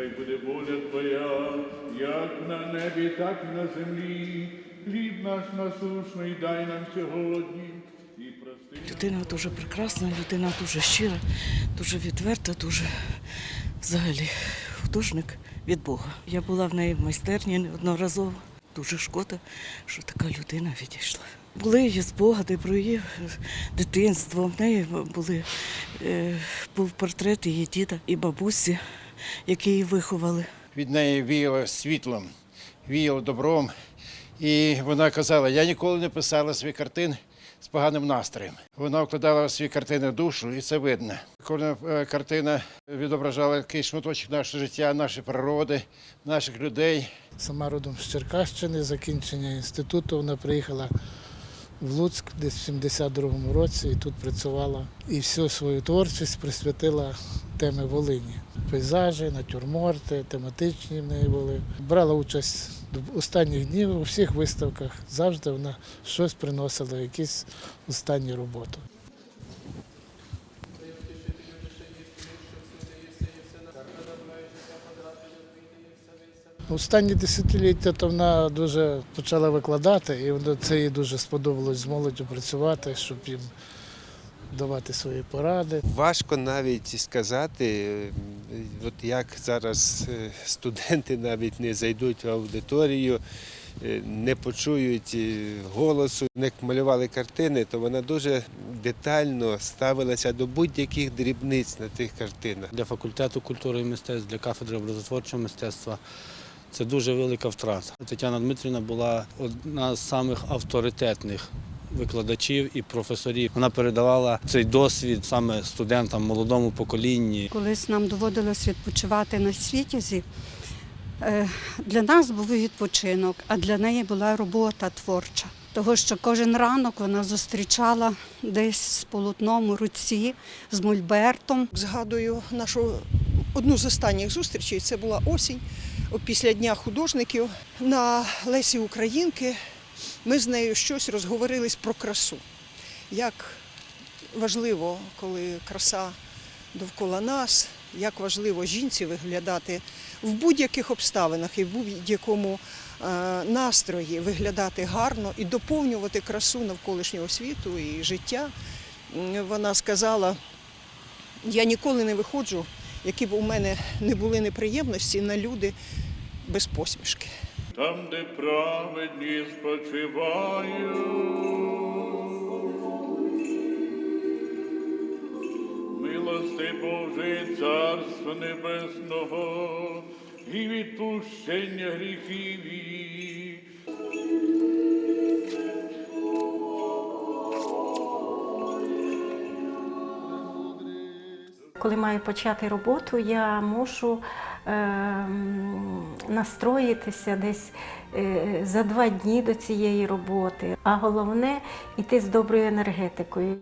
Нехай буде воля Твоя, як на небі, так і на землі. Хліб наш насушний дай нам сьогодні. Людина дуже прекрасна, людина дуже щира, дуже відверта, дуже взагалі художник від Бога. Я була в неї в майстерні неодноразово. Дуже шкода, що така людина відійшла. Були її спогади про е, дитинство. В неї були, е, був портрет її діда і бабусі, які її виховали. від неї віяло світлом, віяло добром. І вона казала: я ніколи не писала свої картини з поганим настроєм. Вона вкладала в свої картини душу, і це видно. Кожна е, картина відображала якийсь шматочок нашого життя, нашої природи, наших людей. Сама родом з Черкащини, закінчення інституту. Вона приїхала в Луцьк десь в 72-му році і тут працювала. І всю свою творчість присвятила темі Волині. Пейзажі, натюрморти, тематичні в неї були. Брала участь до останніх днів у всіх виставках. Завжди вона щось приносила, якісь останні роботи. Останні десятиліття то вона дуже почала викладати, і це їй дуже сподобалось з молоддю працювати, щоб їм давати свої поради. Важко навіть сказати, от як зараз е, студенти навіть не зайдуть в аудиторію, е, не почують е, голосу. Як малювали картини, то вона дуже детально ставилася до будь-яких дрібниць на тих картинах. Для факультету культури і мистецтв, для кафедри образотворчого мистецтва це дуже велика втрата. Тетяна Дмитрівна була одна з самих авторитетних викладачів і професорів. Вона передавала цей досвід саме студентам, молодому поколінні. Колись нам доводилось відпочивати на світязі. е, Для нас був відпочинок, а для неї була робота творча. Того, що кожен ранок вона зустрічала десь з полотном у руці, з мольбертом. Згадую нашу одну з останніх зустрічей. Це була осінь після Дня художників на Лесі Українки. Ми з нею щось розговорились про красу. Як важливо, коли краса довкола нас, як важливо жінці виглядати в будь-яких обставинах і в будь-якому е, настрої виглядати гарно і доповнювати красу навколишнього світу і життя. Вона сказала, я ніколи не виходжу, які б у мене не були неприємності на люди без посмішки. Там, де праведні спочивають. Милости Божий Царства Небесного і відпущення гріхів. Коли маю почати роботу, я мушу е, настроїтися десь е, за два дні до цієї роботи. А головне йти з доброю енергетикою.